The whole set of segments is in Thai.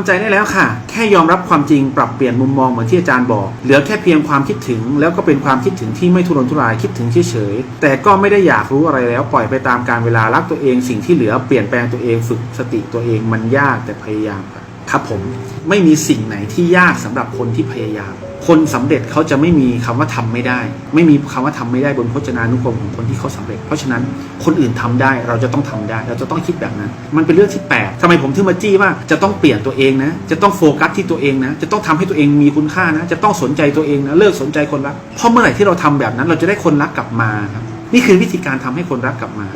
ำใจได้แล้วค่ะ แค่ยอมรับความจริงปรับเปลี่ยนมุมมองเหมือนที่อาจารย์บอก เหลือแค่เพียงความคิดถึง แล้วก็เป็นความคิดถึงที่ไม่ทุรนทุรายคิดถึงเฉยๆแต่ก็ไม่ได้อยากรู้อะไรแล้วปล่อยไปตามการเวลารักตัวเอง สิ่งที่เหลือเปลี่ยนแปลงตัวเองฝึกสติตัวเองมันยากแต่พยายามครับ ครับผมไม่มีสิ่งไหนที่ยากสำหรับคนที่พยายาม คนสำเร็จเขาจะไม่มีคำว่าทำไม่ได้ ไม่มีคำว่าทำไม่ได้บนพจนานุกรมของคนที่เขาสำเร็จ เพราะฉะนั้นคนอื่นทำได้เราจะต้องทำได้ เราจะต้องคิดแบบนั้น มันเป็นเรื่องที่แปลกทำไมผมถึงมาจี้ว่าจะต้องเปลี่ยนตัวเองนะ จะต้องโฟกัสที่ตัวเองนะ จะต้องทำให้ตัวเองมีคุณค่านะ จะต้องสนใจตัวเองนะเลิกสนใจคนรักเพราะเมื่อไหร่ที่เราทำแบบนั้น เราจะได้คนรักกลับมาครับนี่คือวิธีการทำให้คนรักกลับมา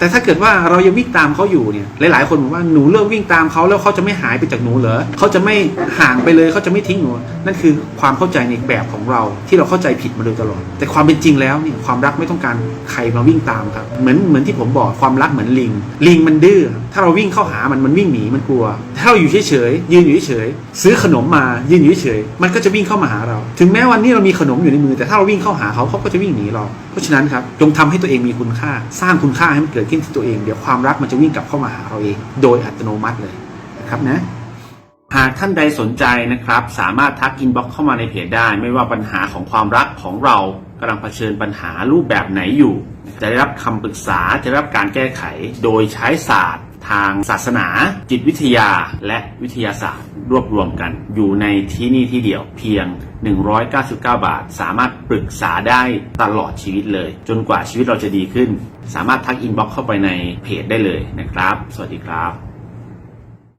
แต่ถ้าเกิดว่าเรายังวิ่งตามเขาอยู่เนี่ยหลาย ๆ คนบอกว่าหนูเลิกวิ่งตามเขาแล้วเขาจะไม่หายไปจากหนูเหรอเขาจะไม่ห่างไปเลยเขาจะไม่ทิ้งหนูนั่นคือความเข้าใจในแบบของเราที่เราเข้าใจผิดมาโดยตลอด แต่ความเป็นจริงแล้วเนี่ยความรักไม่ต้องการใครมาวิ่งตามครับเหมือนเหมือนที่ผมบอกความรักเหมือนลิง ลิงมันดื้อถ้าเราวิ่งเข้าหามันมันวิ่งหนีมันกลัวถ้าเราอยู่เฉยๆยืนอยู่เฉยๆซื้อขนมมายืนอยู่เฉยๆมันก็จะวิ่งเข้ามาหาเรา ถึงแม้วันนี้เรามีขนมอยู่ในมือ แต่ถ้าเราวิ่งเข้าหาเขาเขาก็จะวิ่งหนีเรา เพราะฉะนั้นครับจงทำให้ตัวเองมีคุณค่า สร้างคุณค่าให้มันเกิดขึ้นที่ตัวเองเดี๋ยวความรักมันจะวิ่งกลับเข้ามาหาเราเอง โดยอัตโนมัติเลยนะครับนะหากท่านใดสนใจนะครับ สามารถทักอินบ็อกเข้ามาในเพจได้ ไม่ว่าปัญหาของความรักของเรากำลังเผชิญปัญหารูปแบบไหนอยู่ จะได้รับคำปรึกษาจะได้รับการแก้ไข โดยใช้ศาสตร์ ทางศาสนา จิตวิทยาและวิทยาศาสตร์รวบรวมกัน อยู่ในที่นี่ที่เดียวเพียง 199 บาท สามารถปรึกษาได้ตลอดชีวิตเลย จนกว่าชีวิตเราจะดีขึ้น สามารถทักอินบ็อกเข้าไปในเพจได้เลยนะครับ สวัสดีครับ